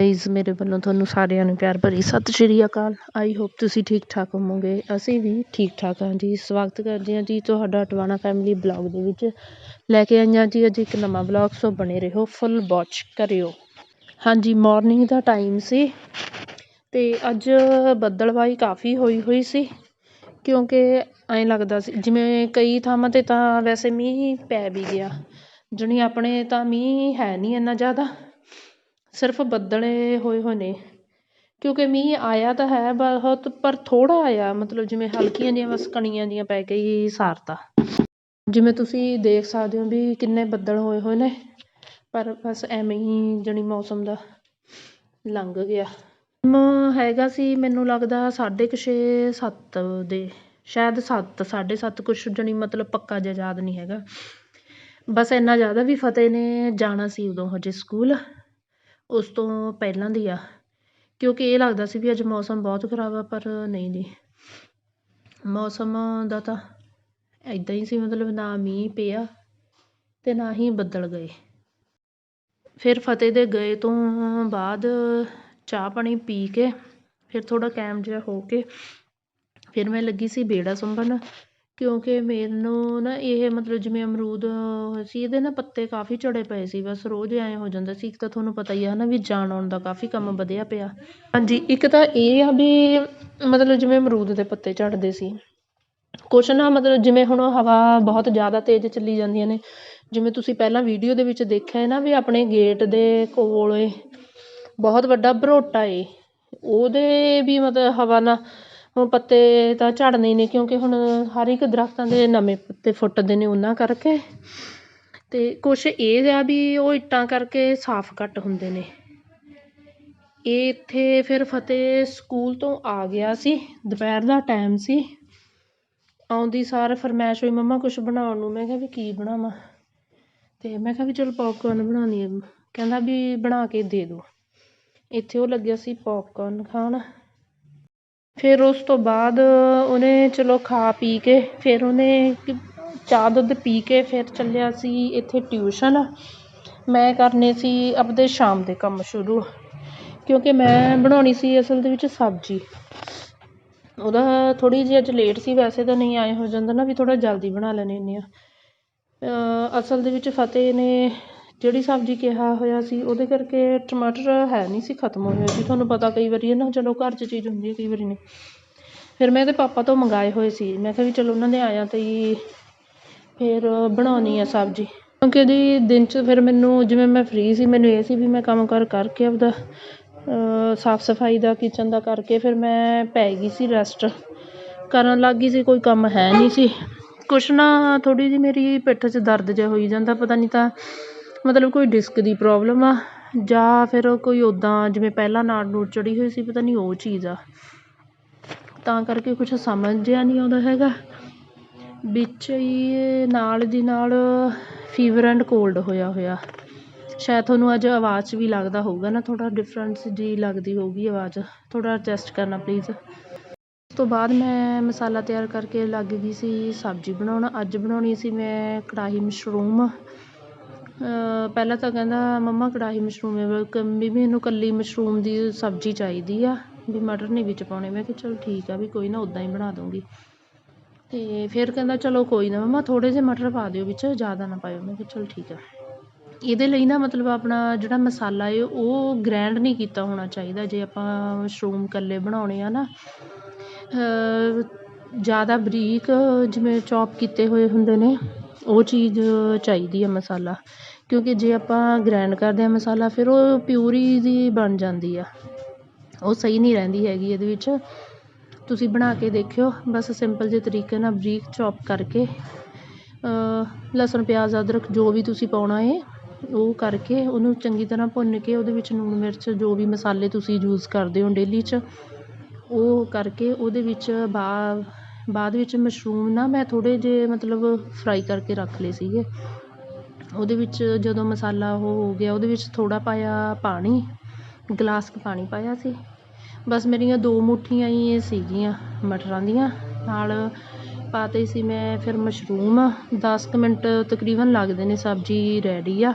Guys ਮੇਰੇ ਵੱਲੋਂ ਤੁਹਾਨੂੰ ਸਾਰਿਆਂ ਨੂੰ ਪਿਆਰ ਭਰੀ ਸਤਿ ਸ਼੍ਰੀ ਅਕਾਲ। ਆਈ ਹੋਪ ਤੁਸੀਂ ਠੀਕ ਠਾਕ ਹੋਵੋਗੇ। ਅਸੀਂ ਵੀ ਠੀਕ ਠਾਕ ਹਾਂ ਜੀ। ਸਵਾਗਤ ਕਰਦੇ ਹਾਂ ਜੀ ਤੁਹਾਡਾ ਟਵਾਣਾ ਫੈਮਿਲੀ ਬਲੌਗ ਦੇ ਵਿੱਚ। ਲੈ ਕੇ ਆਈਆਂ ਜੀ ਅੱਜ ਇੱਕ ਨਵਾਂ ਬਲੌਗ ਸੋ ਬਣੇ ਰਹੋ ਫੁੱਲ ਵਾਚ ਕਰਿਓ। ਹਾਂਜੀ ਮਾਰਨਿੰਗ ਦਾ ਟਾਈਮ ਸੀ ਤੇ ਅੱਜ ਬੱਦਲਵਾਈ ਕਾਫੀ ਹੋਈ ਹੋਈ ਸੀ, ਕਿਉਂਕਿ ਐਂ ਲੱਗਦਾ ਸੀ, ਜਿਵੇਂ ਕਈ ਥਾਵਾਂ ਤੇ ਤਾਂ ਵੈਸੇ ਮੀਂਹ ਪੈ ਵੀ ਗਿਆ। ਜਣੀ ਆਪਣੇ ਤਾਂ ਮੀਂਹ ਹੈ ਨਹੀਂ ਇੰਨਾ ਜ਼ਿਆਦਾ। ਸਿਰਫ ਬੱਦਲੇ ਹੋਏ ਹੋਏ ਨੇ, ਕਿਉਂਕਿ ਮੀਂਹ ਆਇਆ ਤਾਂ ਹੈ ਬਹੁਤ, ਪਰ ਥੋੜ੍ਹਾ ਆਇਆ, ਮਤਲਬ ਜਿਵੇਂ ਹਲਕੀਆਂ ਜਿਹੀਆਂ ਬਸ ਕਣੀਆਂ ਜਿਹੀਆਂ ਪੈ ਕੇ ਹੀ ਸਾਰਤਾ ਜਿਵੇਂ ਤੁਸੀਂ ਦੇਖ ਸਕਦੇ ਹੋ ਵੀ ਕਿੰਨੇ ਬੱਦਲ ਹੋਏ ਹੋਏ ਨੇ, ਪਰ ਬਸ ਐਵੇਂ ਹੀ ਜਾਣੀ ਮੌਸਮ ਦਾ ਲੰਘ ਗਿਆ। ਹੈਗਾ ਸੀ, ਮੈਨੂੰ ਲੱਗਦਾ ਸਾਢੇ ਕੁ ਛੇ, ਸੱਤ ਦੇ, ਸ਼ਾਇਦ ਸੱਤ, ਸਾਢੇ ਸੱਤ ਕੁਛ ਜਾਣੀ ਮਤਲਬ ਪੱਕਾ ਜਿਹਾ ਯਾਦ ਨਹੀਂ ਹੈਗਾ। ਬਸ ਇੰਨਾ ਜ਼ਿਆਦਾ ਵੀ ਫਤਿਹ ਨੇ ਜਾਣਾ ਸੀ ਉਦੋਂ ਹਜੇ ਸਕੂਲ। ਉਸ ਤੋਂ ਪਹਿਲਾਂ ਦੀ ਆ। ਕਿਉਂਕਿ ਇਹ ਲੱਗਦਾ ਸੀ ਵੀ ਅੱਜ ਮੌਸਮ ਬਹੁਤ ਖਰਾਬ ਆ, ਪਰ ਨਹੀਂ ਜੀ। ਮੌਸਮ ਦਾ ਤਾਂ ਇੱਦਾਂ ਹੀ ਸੀ, ਮਤਲਬ ਨਾ ਮੀਂਹ ਪਿਆ ਅਤੇ ਨਾ ਹੀ ਬੱਦਲ ਗਏ। ਫਿਰ ਫਤਿਹ ਦੇ ਗਏ ਤੋਂ ਬਾਅਦ ਚਾਹ ਪਾਣੀ ਪੀ ਕੇ ਫਿਰ ਥੋੜ੍ਹਾ ਕਾਇਮ ਜਿਹਾ ਹੋ ਕੇ ਫਿਰ ਮੈਂ ਲੱਗੀ ਸੀ ਬੇੜਾ ਸੰਭਣ ਕਿਉਂਕਿ ਮੈਨੂੰ ਨਾ ਇਹ ਮਤਲਬ ਜਿਵੇਂ ਅਮਰੂਦ ਸੀ ਇਹਦੇ ਨਾ ਪੱਤੇ ਕਾਫੀ ਝੜੇ ਪਏ ਸੀ ਬਸ ਰੋਜ਼ ਐਂ ਹੋ ਜਾਂਦਾ ਸੀ। ਇੱਕ ਤਾਂ ਤੁਹਾਨੂੰ ਪਤਾ ਹੀ ਆ ਨਾ ਵੀ ਜਾਣ ਆਉਣ ਦਾ ਕਾਫੀ ਕੰਮ ਵਧਿਆ ਪਿਆ। ਹਾਂਜੀ ਇੱਕ ਤਾਂ ਇਹ ਆ ਵੀ ਮਤਲਬ ਜਿਵੇਂ ਅਮਰੂਦ ਦੇ ਪੱਤੇ ਝੜਦੇ ਸੀ। ਕੁਛ ਨਾ ਮਤਲਬ ਜਿਵੇਂ ਹੁਣ ਹਵਾ ਬਹੁਤ ਜ਼ਿਆਦਾ ਤੇਜ਼ ਚੱਲੀ ਜਾਂਦੀਆਂ ਨੇ ਜਿਵੇਂ ਤੁਸੀਂ ਪਹਿਲਾਂ ਵੀਡੀਓ ਦੇ ਵਿੱਚ ਦੇਖਿਆ ਹੈ ਨਾ ਵੀ ਆਪਣੇ ਗੇਟ ਦੇ ਕੋਲੇ ਬਹੁਤ ਵੱਡਾ ਭਰੋਟਾ ਏ। ਉਹਦੇ ਵੀ ਮਤਲਬ ਹਵਾ ਨਾਲ ਹੁਣ ਪੱਤੇ ਤਾਂ ਝੜਨੇ ਹੀ ਨੇ, ਕਿਉਂਕਿ ਹੁਣ ਹਰ ਇੱਕ ਦਰਖਤਾਂ ਦੇ ਨਵੇਂ ਪੱਤੇ ਫੁੱਟਦੇ ਨੇ ਉਹਨਾਂ ਕਰਕੇ। ਅਤੇ ਕੁਛ ਇਹ ਆ ਵੀ ਉਹ ਇੱਟਾਂ ਕਰਕੇ ਸਾਫ਼ ਘੱਟ ਹੁੰਦੇ ਨੇ। ਇਹ ਇੱਥੇ ਫਿਰ ਫਤਿਹ ਸਕੂਲ ਤੋਂ ਆ ਗਿਆ ਸੀ, ਦੁਪਹਿਰ ਦਾ ਟਾਈਮ ਸੀ। ਆਉਂਦੀ ਸਾਰ ਫਰਮਾਇਸ਼ ਹੋਈ ਮੰਮਾ, ਕੁਛ ਬਣਾਉਣ ਨੂੰ? ਮੈਂ ਕਿਹਾ, ਵੀ ਕੀ ਬਣਾਵਾਂ? ਅਤੇ ਮੈਂ ਕਿਹਾ, ਵੀ ਚਲੋ ਪੋਪਕੋਰਨ ਬਣਾਉਣੀ ਹੈ ਕਹਿੰਦਾ, ਵੀ ਬਣਾ ਕੇ ਦੇ ਦਿਉ ਇੱਥੇ ਉਹ ਲੱਗਿਆ ਸੀ ਪੋਪਕੋਰਨ ਖਾਣ। ਫਿਰ ਉਸ ਤੋਂ ਬਾਅਦ ਉਹਨੇ ਚਲੋ ਖਾ ਪੀ ਕੇ ਫਿਰ ਉਹਨੇ ਚਾਹ ਦੁੱਧ ਪੀ ਕੇ ਫਿਰ ਚੱਲਿਆ ਸੀ ਇੱਥੇ ਟਿਊਸ਼ਨ। ਮੈਂ ਕਰਨੇ ਸੀ ਆਪਦੇ ਸ਼ਾਮ ਦੇ ਕੰਮ ਸ਼ੁਰੂ, ਕਿਉਂਕਿ ਮੈਂ ਬਣਾਉਣੀ ਸੀ ਅਸਲ ਦੇ ਵਿੱਚ ਸਬਜ਼ੀ। ਉਹਦਾ ਥੋੜ੍ਹੀ ਜਿਹੀ ਅੱਜ ਲੇਟ ਸੀ, ਵੈਸੇ ਤਾਂ ਨਹੀਂ ਆਏ ਹੋ ਜਾਂਦਾ ਨਾ ਵੀ ਥੋੜ੍ਹਾ ਜਲਦੀ ਬਣਾ ਲੈਣੇ ਹੁੰਦੇ ਹਾਂ ਅਸਲ ਦੇ ਵਿੱਚ ਫਤਿਹ ਨੇ ਜਿਹੜੀ ਸਬਜ਼ੀ ਕਿਹਾ ਹੋਇਆ ਸੀ, ਉਹਦੇ ਕਰਕੇ ਟਮਾਟਰ ਹੈ ਨਹੀਂ ਸੀ ਖਤਮ ਹੋਏ ਹੋਏ ਸੀ ਤੁਹਾਨੂੰ ਪਤਾ ਕਈ ਵਾਰੀ ਹੈ ਨਾ ਚਲੋ ਘਰ 'ਚ ਚੀਜ਼ ਹੁੰਦੀ ਹੈ, ਕਈ ਵਾਰੀ ਨਹੀਂ। ਫਿਰ ਮੈਂ ਇਹਦੇ ਪਾਪਾ ਤੋਂ ਮੰਗਵਾਏ ਹੋਏ ਸੀ। ਮੈਂ ਕਿਹਾ ਵੀ ਚਲੋ ਉਹਨਾਂ ਦੇ ਆਇਆ ਤੇ ਹੀ ਫਿਰ ਬਣਾਉਣੀ ਆ ਸਬਜ਼ੀ। ਕਿਉਂਕਿ ਉਹਦੀ ਦਿਨ 'ਚ ਫਿਰ ਮੈਨੂੰ ਜਿਵੇਂ ਮੈਂ ਫਰੀ ਸੀ, ਮੈਨੂੰ ਇਹ ਸੀ ਵੀ ਮੈਂ ਕੰਮ ਕਾਰ ਕਰਕੇ ਆਪਦਾ ਸਾਫ਼ ਸਫ਼ਾਈ ਦਾ ਕਿਚਨ ਦਾ ਕਰਕੇ ਫਿਰ ਮੈਂ ਪੈ ਗਈ ਸੀ ਰੈਸਟ ਕਰਨ ਲੱਗ ਗਈ ਸੀ, ਕੋਈ ਕੰਮ ਹੈ ਨਹੀਂ ਸੀ। ਕੁਛ ਨਾ ਥੋੜ੍ਹੀ ਜਿਹੀ ਮੇਰੀ ਪਿੱਠ 'ਚ ਦਰਦ ਜਿਹਾ ਹੋਈ ਜਾਂਦਾ, ਪਤਾ ਨਹੀਂ ਤਾਂ ਮਤਲਬ ਕੋਈ ਡਿਸਕ ਦੀ ਪ੍ਰੋਬਲਮ ਆ, ਜਾਂ ਫਿਰ ਕੋਈ ਉੱਦਾਂ ਜਿਵੇਂ ਪਹਿਲਾਂ ਨਾੜ ਨੂੜ ਚੜ੍ਹੀ ਹੋਈ ਸੀ, ਪਤਾ ਨਹੀਂ ਉਹ ਚੀਜ਼ ਆ। ਤਾਂ ਕਰਕੇ ਕੁਛ ਸਮਝ ਜਿਹਾ ਨਹੀਂ ਆਉਂਦਾ ਹੈਗਾ। ਵਿੱਚ ਹੀ ਨਾਲ ਦੀ ਨਾਲ ਫੀਵਰ ਐਂਡ ਕੋਲਡ ਹੋਇਆ ਹੋਇਆ। ਸ਼ਾਇਦ ਤੁਹਾਨੂੰ ਅੱਜ ਆਵਾਜ਼ 'ਚ ਵੀ ਲੱਗਦਾ ਹੋਊਗਾ ਨਾ, ਥੋੜ੍ਹਾ ਡਿਫਰੈਂਸ ਜਿਹੀ ਲੱਗਦੀ ਹੋਊਗੀ ਆਵਾਜ਼। ਥੋੜ੍ਹਾ ਐਡਜਸਟ ਕਰਨਾ ਪਲੀਜ਼ ਉਸ ਤੋਂ ਬਾਅਦ ਮੈਂ ਮਸਾਲਾ ਤਿਆਰ ਕਰਕੇ ਲੱਗ ਗਈ ਸੀ ਸਬਜ਼ੀ ਬਣਾਉਣ। ਅੱਜ ਬਣਾਉਣੀ ਸੀ ਮੈਂ ਕੜਾਹੀ ਮਸ਼ਰੂਮ। ਪਹਿਲਾਂ ਤਾਂ ਕਹਿੰਦਾ, ਮੰਮਾ, ਕੜਾਹੀ ਮਸ਼ਰੂਮ ਵੀ ਮੈਨੂੰ ਇਕੱਲੀ ਮਸ਼ਰੂਮ ਦੀ ਸਬਜ਼ੀ ਚਾਹੀਦੀ ਆ, ਵੀ ਮਟਰ ਨਹੀਂ ਵਿੱਚ ਪਾਉਣੇ। ਮੈਂ ਕਿਹਾ, ਚਲ ਠੀਕ ਆ ਵੀ ਕੋਈ ਨਾ ਉੱਦਾਂ ਹੀ ਬਣਾ ਦੂੰਗੀ ਅਤੇ ਫਿਰ ਕਹਿੰਦਾ, ਚਲੋ ਕੋਈ ਨਾ ਮੰਮਾ, ਥੋੜ੍ਹੇ ਜਿਹੇ ਮਟਰ ਪਾ ਦਿਓ ਵਿੱਚ, ਜ਼ਿਆਦਾ ਨਾ ਪਾਇਓ। ਮੈਂ ਕਿਹਾ, ਚਲ ਠੀਕ ਆ। ਇਹਦੇ ਲਈ ਨਾ ਮਤਲਬ ਆਪਣਾ ਜਿਹੜਾ ਮਸਾਲਾ ਹੈ ਉਹ ਗ੍ਰੈਂਡ ਨਹੀਂ ਕੀਤਾ ਹੋਣਾ ਚਾਹੀਦਾ। ਜੇ ਆਪਾਂ ਮਸ਼ਰੂਮ ਇਕੱਲੇ ਬਣਾਉਣੇ ਆ ਨਾ ਜ਼ਿਆਦਾ ਬਰੀਕ ਜਿਵੇਂ ਚੌਪ ਕੀਤੇ ਹੋਏ ਹੁੰਦੇ ਨੇ ਉਹ ਚੀਜ਼ ਚਾਹੀਦੀ ਆ ਮਸਾਲਾ, ਕਿਉਂਕਿ ਜੇ ਆਪਾਂ ਗ੍ਰੈਂਡ ਕਰਦੇ ਹਾਂ ਮਸਾਲਾ, ਫਿਰ ਉਹ ਪਿਊਰੀ ਦੀ ਬਣ ਜਾਂਦੀ ਆ। ਉਹ ਸਹੀ ਨਹੀਂ ਰਹਿੰਦੀ ਹੈਗੀ ਇਹਦੇ ਵਿੱਚ। ਤੁਸੀਂ ਬਣਾ ਕੇ ਦੇਖਿਓ, ਬਸ ਸਿੰਪਲ ਜਿਹੇ ਤਰੀਕੇ ਨਾਲ ਬਰੀਕ ਚੌਪ ਕਰਕੇ ਲਸਣ, ਪਿਆਜ਼, ਅਦਰਕ ਜੋ ਵੀ ਤੁਸੀਂ ਪਾਉਣਾ ਹੈ ਉਹ ਕਰਕੇ ਉਹਨੂੰ ਚੰਗੀ ਤਰ੍ਹਾਂ ਭੁੰਨ ਕੇ ਉਹਦੇ ਵਿੱਚ ਲੂਣ ਮਿਰਚ, ਜੋ ਵੀ ਮਸਾਲੇ ਤੁਸੀਂ ਯੂਜ਼ ਕਰਦੇ ਹੋ ਡੇਲੀ 'ਚ, ਉਹ ਕਰਕੇ ਉਹਦੇ ਵਿੱਚ ਬਾ ਬਾਅਦ ਵਿੱਚ ਮਸ਼ਰੂਮ ਨਾ ਮੈਂ ਥੋੜ੍ਹੇ ਜਿਹੇ ਮਤਲਬ ਫਰਾਈ ਕਰਕੇ ਰੱਖ ਲਏ ਸੀਗੇ। ਉਹਦੇ ਵਿੱਚ ਜਦੋਂ ਮਸਾਲਾ ਉਹ ਹੋ ਗਿਆ, ਉਹਦੇ ਵਿੱਚ ਥੋੜ੍ਹਾ ਪਾਇਆ ਪਾਣੀ, ਗਲਾਸ ਕੁ ਪਾਣੀ ਪਾਇਆ ਸੀ। ਬਸ ਮੇਰੀਆਂ ਦੋ ਮੁੱਠੀਆਂ ਹੀ ਸੀਗੀਆਂ, ਮਟਰਾਂ ਦੀਆਂ। ਨਾਲ ਪਾਤੇ ਸੀ ਮੈਂ ਫਿਰ ਮਸ਼ਰੂਮ। ਦਸ ਕੁ ਮਿੰਟ ਤਕਰੀਬਨ ਲੱਗਦੇ ਨੇ ਸਬਜ਼ੀ ਰੈਡੀ ਆ।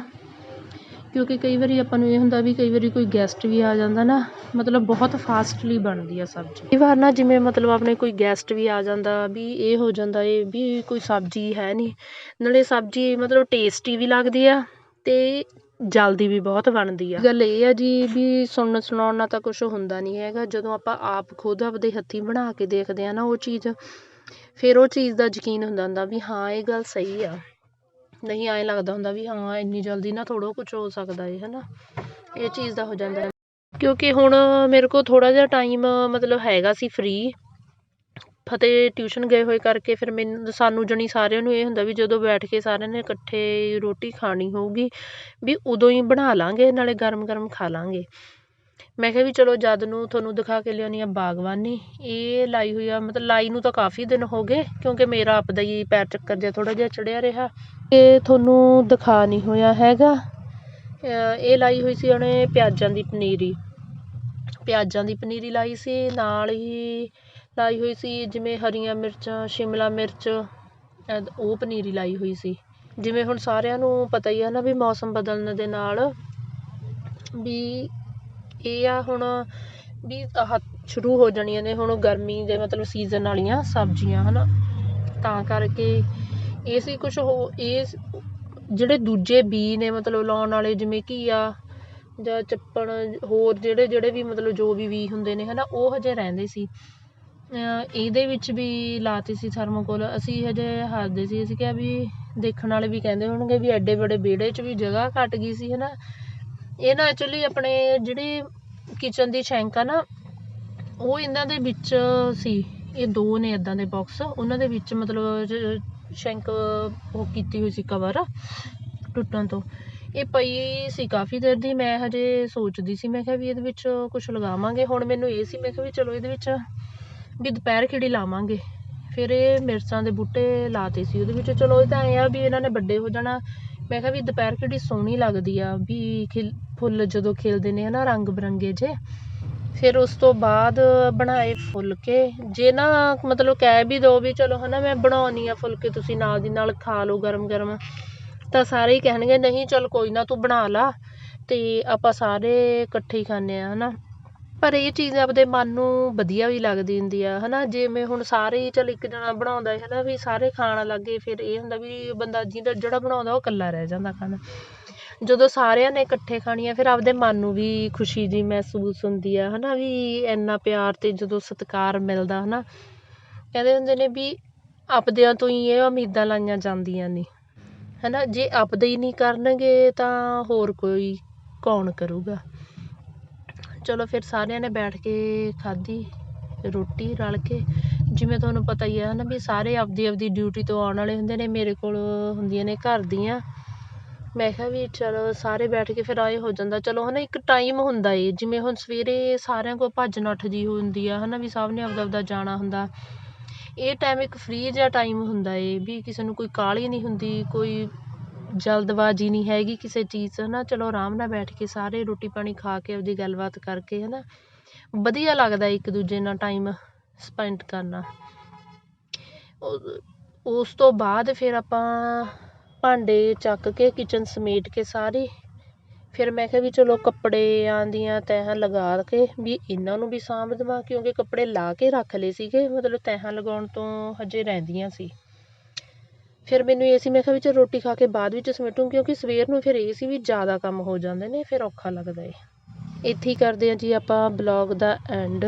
ਕਿਉਂਕਿ ਕਈ ਵਾਰੀ ਆਪਾਂ ਨੂੰ ਇਹ ਹੁੰਦਾ ਵੀ ਕਈ ਵਾਰੀ ਕੋਈ ਗੈਸਟ ਵੀ ਆ ਜਾਂਦਾ ਨਾ, ਮਤਲਬ ਬਹੁਤ ਫਾਸਟਲੀ ਬਣਦੀ ਆ ਸਬਜ਼ੀ। ਕਈ ਵਾਰ ਨਾ ਜਿਵੇਂ ਮਤਲਬ ਆਪਣੇ ਕੋਈ ਗੈਸਟ ਵੀ ਆ ਜਾਂਦਾ, ਵੀ ਇਹ ਹੋ ਜਾਂਦਾ ਏ ਵੀ ਕੋਈ ਸਬਜ਼ੀ ਹੈ ਨਹੀਂ, ਨਾਲੇ ਸਬਜ਼ੀ ਮਤਲਬ ਟੇਸਟੀ ਵੀ ਲੱਗਦੀ ਆ ਅਤੇ ਜਲਦੀ ਵੀ ਬਹੁਤ ਬਣਦੀ ਆ। ਗੱਲ ਇਹ ਆ ਜੀ ਵੀ ਸੁਣਨ ਸੁਣਾਉਣ ਨਾਲ ਤਾਂ ਕੁਛ ਹੁੰਦਾ ਨਹੀਂ ਹੈਗਾ, ਜਦੋਂ ਆਪਾਂ ਆਪ ਖੁਦ ਆਪਦੇ ਹੱਥੀਂ ਬਣਾ ਕੇ ਦੇਖਦੇ ਹਾਂ ਨਾ ਉਹ ਚੀਜ਼, ਫਿਰ ਉਹ ਚੀਜ਼ ਦਾ ਯਕੀਨ ਹੁੰਦਾ ਹੁੰਦਾ ਵੀ ਹਾਂ, ਇਹ ਗੱਲ ਸਹੀ ਆ। ਨਹੀਂ, ਐਂ ਲੱਗਦਾ ਹੁੰਦਾ ਵੀ ਹਾਂ, ਇੰਨੀ ਜਲਦੀ ਨਾ ਥੋੜ੍ਹਾ ਕੁਝ ਹੋ ਸਕਦਾ ਏ ਨਾ ਇਹ ਚੀਜ਼ ਦਾ ਹੋ ਜਾਂਦਾ ਕਿਉਂਕਿ ਹੁਣ ਮੇਰੇ ਕੋਲ ਥੋੜ੍ਹਾ ਜਿਹਾ ਟਾਈਮ ਮਤਲਬ ਹੈਗਾ ਸੀ ਫ੍ਰੀ ਫਤਿਹ ਟਿਊਸ਼ਨ ਗਏ ਹੋਏ ਕਰਕੇ ਫਿਰ ਮੈਨੂੰ, ਸਾਨੂੰ ਜਣੀ ਸਾਰਿਆਂ ਨੂੰ ਇਹ ਹੁੰਦਾ ਵੀ ਜਦੋਂ ਬੈਠ ਕੇ ਸਾਰਿਆਂ ਨੇ ਇਕੱਠੇ ਰੋਟੀ ਖਾਣੀ ਹੋਊਗੀ, ਵੀ ਉਦੋਂ ਹੀ ਬਣਾ ਲਾਂਗੇ, ਨਾਲੇ ਗਰਮ ਗਰਮ ਖਾ ਲਾਂਗੇ। ਮੈਂ ਕਿਹਾ ਵੀ ਚਲੋ ਜਦ ਨੂੰ ਤੁਹਾਨੂੰ ਦਿਖਾ ਕੇ ਲਿਆਉਣੀ ਆ ਬਾਗਬਾਨੀ, ਇਹ ਲਾਈ ਹੋਈ ਆ, ਮਤਲਬ ਲਾਈ ਨੂੰ ਤਾਂ ਕਾਫੀ ਦਿਨ ਹੋ ਗਏ, ਕਿਉਂਕਿ ਮੇਰਾ ਆਪਦਾ ਹੀ ਪੈਰ ਚੱਕਰ ਜਿਹਾ ਥੋੜਾ ਜਿਹਾ ਚੜਿਆ ਰਿਹਾ। ਇਹ ਤੁਹਾਨੂੰ ਦਿਖਾ ਨਹੀਂ ਹੋਇਆ ਹੈਗਾ। ਇਹ ਲਾਈ ਹੋਈ ਸੀ ਉਹਨੇ ਪਿਆਜ਼ਾਂ ਦੀ ਪਨੀਰੀ। ਪਿਆਜ਼ਾਂ ਦੀ ਪਨੀਰੀ ਲਾਈ ਸੀ, ਨਾਲ ਹੀ ਲਾਈ ਹੋਈ ਸੀ ਜਿਵੇਂ ਹਰੀਆਂ ਮਿਰਚਾਂ, ਸ਼ਿਮਲਾ ਮਿਰਚ ਉਹ ਪਨੀਰੀ ਲਾਈ ਹੋਈ ਸੀ। ਜਿਵੇਂ ਹੁਣ ਸਾਰਿਆਂ ਨੂੰ ਪਤਾ ਹੀ ਆ ਨਾ ਵੀ ਮੌਸਮ ਬਦਲਣ ਦੇ ਨਾਲ ਵੀ ਇਹ ਆ ਹੁਣ ਵੀ ਆਹ ਸ਼ੁਰੂ ਹੋ ਜਾਣੀਆਂ ਨੇ ਹੁਣ ਗਰਮੀ ਦੇ ਮਤਲਬ ਸੀਜ਼ਨ ਵਾਲੀਆਂ ਸਬਜ਼ੀਆਂ, ਹਨਾ। ਤਾਂ ਕਰਕੇ ਇਹ ਸੀ ਕੁਝ ਹੋ ਇਸ ਜਿਹੜੇ ਦੂਜੇ ਬੀ ਨੇ ਮਤਲਬ ਲਾਉਣ ਵਾਲੇ ਜਿਵੇਂ ਘੀਆ ਜਾਂ ਚੱਪਣ, ਹੋਰ ਜਿਹੜੇ ਜਿਹੜੇ ਵੀ ਮਤਲਬ ਜੋ ਵੀ ਬੀ ਹੁੰਦੇ ਨੇ ਹੈ ਨਾ ਉਹ ਹਜੇ ਰਹਿੰਦੇ ਸੀ। ਇਹਦੇ ਵਿੱਚ ਵੀ ਲਾਤੇ ਸੀ ਥਰਮੋਕੋਲ ਅਸੀਂ ਹਜੇ ਹੱਸਦੇ ਸੀ, ਅਸੀਂ ਕਿਹਾ ਵੀ ਦੇਖਣ ਵਾਲੇ ਵੀ ਕਹਿੰਦੇ ਹੋਣਗੇ ਵੀ ਐਡੇ ਬੜੇ ਵਿਹੜੇ 'ਚ ਵੀ ਜਗ੍ਹਾ ਘੱਟ ਗਈ ਸੀ ਹੈ ਨਾ ਇਹ ਨਾ ਐਕਚੁਅਲੀ ਆਪਣੇ ਜਿਹੜੀ ਕਿਚਨ ਦੀ ਸ਼ੈਂਕ ਆ ਨਾ, ਉਹ ਇਹਨਾਂ ਦੇ ਵਿੱਚ ਸੀ। ਇਹ ਦੋ ਨੇ ਇਦਾਂ ਦੇ ਬਾਕਸ ਉਹਨਾਂ ਦੇ ਵਿੱਚ ਮਤਲਬ ਸ਼ੈਂਕ ਉਹ ਕੀਤੀ ਹੋਈ ਸੀ ਕਵਰ ਟੁੱਟਣ ਤੋਂ। ਇਹ ਪਈ ਸੀ ਕਾਫੀ ਦੇਰ ਦੀ, ਮੈਂ ਹਜੇ ਸੋਚਦੀ ਸੀ, ਮੈਂ ਕਿਹਾ ਵੀ ਇਹਦੇ ਵਿੱਚ ਕੁਝ ਲਗਾਵਾਂਗੇ। ਹੁਣ ਮੈਨੂੰ ਇਹ ਸੀ, ਮੈਂ ਕਿਹਾ ਵੀ ਚਲੋ ਇਹਦੇ ਵਿੱਚ ਵੀ ਦੁਪਹਿਰ ਖਿੜੀ ਲਾਵਾਂਗੇ। ਫਿਰ ਇਹ ਮਿਰਚਾਂ ਦੇ ਬੂਟੇ ਲਾਤੇ ਸੀ ਉਹਦੇ ਵਿੱਚ। ਚਲੋ ਇਹ ਤਾਂ ਐਂ ਆ ਵੀ ਇਹਨਾਂ ਨੇ ਵੱਡੇ ਹੋ ਜਾਣਾ। ਮੈਂ ਕਿਹਾ ਵੀ ਦੁਪਹਿਰ ਖਿੜੀ ਸੋਹਣੀ ਲੱਗਦੀ ਆ, ਵੀ ਖਿਲ, ਫੁੱਲ ਜਦੋਂ ਖਿਲਦੇ ਨੇ ਹਨਾ ਰੰਗ ਬਰੰਗੇ ਜੇ। ਫਿਰ ਉਸ ਤੋਂ ਬਾਅਦ ਬਣਾਏ ਫੁਲਕੇ। ਜੇ ਨਾ ਮਤਲਬ ਕਹਿ ਵੀ ਦੋ ਵੀ ਚਲੋ ਹੈ ਨਾ ਮੈਂ ਬਣਾਉਂਦੀ ਹਾਂ ਫੁਲਕੇ, ਤੁਸੀਂ ਨਾਲ ਦੀ ਨਾਲ ਖਾ ਲਓ ਗਰਮ ਗਰਮ ਤਾਂ ਸਾਰੇ ਹੀ ਕਹਿਣਗੇ, ਨਹੀਂ, ਚਲ ਕੋਈ ਨਾ, ਤੂੰ ਬਣਾ ਲਾ। ਅਤੇ ਆਪਾਂ ਸਾਰੇ ਇਕੱਠੇ ਹੀ ਖਾਂਦੇ ਹੈ ਨਾ ਪਰ ਇਹ ਚੀਜ਼ ਆਪਦੇ ਮਨ ਨੂੰ ਵਧੀਆ ਵੀ ਲੱਗਦੀ ਹੁੰਦੀ ਆ ਹੈ ਨਾ ਜਿਵੇਂ ਹੁਣ ਸਾਰੇ ਹੀ ਚਲ ਇੱਕ ਜਣਾ ਬਣਾਉਂਦਾ ਹੈ ਨਾ ਵੀ ਸਾਰੇ ਖਾਣ ਲੱਗ ਗਏ, ਫਿਰ ਇਹ ਹੁੰਦਾ ਵੀ ਬੰਦਾ ਜਿਹਦਾ ਜਿਹੜਾ ਬਣਾਉਂਦਾ, ਉਹ ਇਕੱਲਾ ਰਹਿ ਜਾਂਦਾ ਖਾਣਾ। ਜਦੋਂ ਸਾਰਿਆਂ ਨੇ ਇਕੱਠੇ ਖਾਣੀ ਆ ਫਿਰ ਆਪਦੇ ਮਨ ਨੂੰ ਵੀ ਖੁਸ਼ੀ ਜਿਹੀ ਮਹਿਸੂਸ ਹੁੰਦੀ ਆ ਹੈ ਨਾ ਵੀ ਇੰਨਾ ਪਿਆਰ ਅਤੇ ਜਦੋਂ ਸਤਿਕਾਰ ਮਿਲਦਾ ਹੈ ਨਾ ਕਹਿੰਦੇ ਹੁੰਦੇ ਨੇ ਵੀ ਆਪਦਿਆਂ ਤੋਂ ਹੀ ਇਹ ਉਮੀਦਾਂ ਲਾਈਆਂ ਜਾਂਦੀਆਂ ਨੇ ਹੈ ਨਾ ਜੇ ਆਪਦੇ ਹੀ ਨਹੀਂ ਕਰਨਗੇ ਤਾਂ ਹੋਰ ਕੋਈ ਕੌਣ ਕਰੂਗਾ। ਚਲੋ ਫਿਰ ਸਾਰਿਆਂ ਨੇ ਬੈਠ ਕੇ ਖਾਧੀ ਰੋਟੀ, ਰਲ ਕੇ। ਜਿਵੇਂ ਤੁਹਾਨੂੰ ਪਤਾ ਹੀ ਹੈ ਨਾ ਵੀ ਸਾਰੇ ਆਪਦੀ ਆਪਦੀ ਡਿਊਟੀ ਤੋਂ ਆਉਣ ਵਾਲੇ ਹੁੰਦੇ ਨੇ, ਮੇਰੇ ਕੋਲ ਹੁੰਦੀਆਂ ਨੇ ਘਰ ਦੀਆਂ। ਮੈਂ ਕਿਹਾ ਵੀ ਚਲੋ ਸਾਰੇ ਬੈਠ ਕੇ ਫਿਰ ਆਏ ਹੋ ਜਾਂਦਾ। ਚਲੋ ਹੈ ਨਾ ਇੱਕ ਟਾਈਮ ਹੁੰਦਾ ਏ। ਜਿਵੇਂ ਹੁਣ ਸਵੇਰੇ ਸਾਰਿਆਂ ਕੋਲ ਭੱਜ ਨੱਠ ਜਿਹੀ ਹੁੰਦੀ ਆ ਹੈ ਨਾ ਵੀ ਸਭ ਨੇ ਆਪਦਾ ਆਪਦਾ ਜਾਣਾ ਹੁੰਦਾ। ਇਹ ਟਾਈਮ ਇੱਕ ਫ੍ਰੀ ਜਿਹਾ ਟਾਈਮ ਹੁੰਦਾ ਏ ਵੀ ਕਿਸੇ ਨੂੰ ਕੋਈ ਕਾਹਲੀ ਨਹੀਂ ਹੁੰਦੀ, ਕੋਈ ਜਲਦਬਾਜ਼ੀ ਨਹੀਂ ਹੈਗੀ ਕਿਸੇ ਚੀਜ਼ 'ਚ ਨਾ ਚਲੋ ਆਰਾਮ ਨਾਲ ਬੈਠ ਕੇ ਸਾਰੇ ਰੋਟੀ ਪਾਣੀ ਖਾ ਕੇ ਆਪਦੀ ਗੱਲਬਾਤ ਕਰਕੇ ਹੈ ਨਾ ਵਧੀਆ ਲੱਗਦਾ ਇੱਕ ਦੂਜੇ ਨਾਲ ਟਾਈਮ ਸਪੈਂਡ ਕਰਨਾ। ਉਸ ਤੋਂ ਬਾਅਦ ਫਿਰ ਆਪਾਂ ਭਾਂਡੇ ਚੱਕ ਕੇ ਕਿਚਨ ਸਮੇਟ ਕੇ ਸਾਰੇ। ਫਿਰ ਮੈਂ ਕਿਹਾ ਵੀ ਚਲੋ ਕੱਪੜਿਆਂ ਦੀਆਂ ਤਹਿਾਂ ਲਗਾ ਕੇ ਵੀ ਇਹਨਾਂ ਨੂੰ ਵੀ ਸਾਂਭ ਦੇਵਾਂ, ਕਿਉਂਕਿ ਕੱਪੜੇ ਲਾ ਕੇ ਰੱਖ ਲਏ ਸੀਗੇ, ਮਤਲਬ ਤਹਿਾਂ ਲਗਾਉਣ ਤੋਂ ਹਜੇ ਰਹਿੰਦੀਆਂ ਸੀ। ਫਿਰ ਮੈਨੂੰ ਇਹ ਸੀ, ਮੈਂ ਕਿਹਾ ਵੀ ਚਲ ਰੋਟੀ ਖਾ ਕੇ ਬਾਅਦ ਵਿੱਚ ਸਮੇਟੂ, ਕਿਉਂਕਿ ਸਵੇਰ ਨੂੰ ਫਿਰ ਇਹ ਸੀ ਵੀ ਜ਼ਿਆਦਾ ਕੰਮ ਹੋ ਜਾਂਦੇ ਨੇ, ਫਿਰ ਔਖਾ ਲੱਗਦਾ ਏ। ਇੱਥੇ ਹੀ ਕਰਦੇ ਹਾਂ ਜੀ ਆਪਾਂ ਬਲੌਗ ਦਾ ਐਂਡ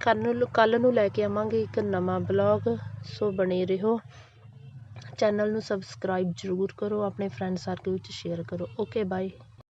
ਕੱਲ੍ਹ ਨੂੰ ਕੱਲ੍ਹ ਨੂੰ ਲੈ ਕੇ ਆਵਾਂਗੇ ਇੱਕ ਨਵਾਂ ਬਲੌਗ ਸੋ ਬਣੇ ਰਹੋ। ਚੈਨਲ ਨੂੰ ਸਬਸਕ੍ਰਾਈਬ ਜ਼ਰੂਰ ਕਰੋ ਆਪਣੇ ਫਰੈਂਡ ਸਰਕਲ ਵਿੱਚ ਸ਼ੇਅਰ ਕਰੋ। Okay bye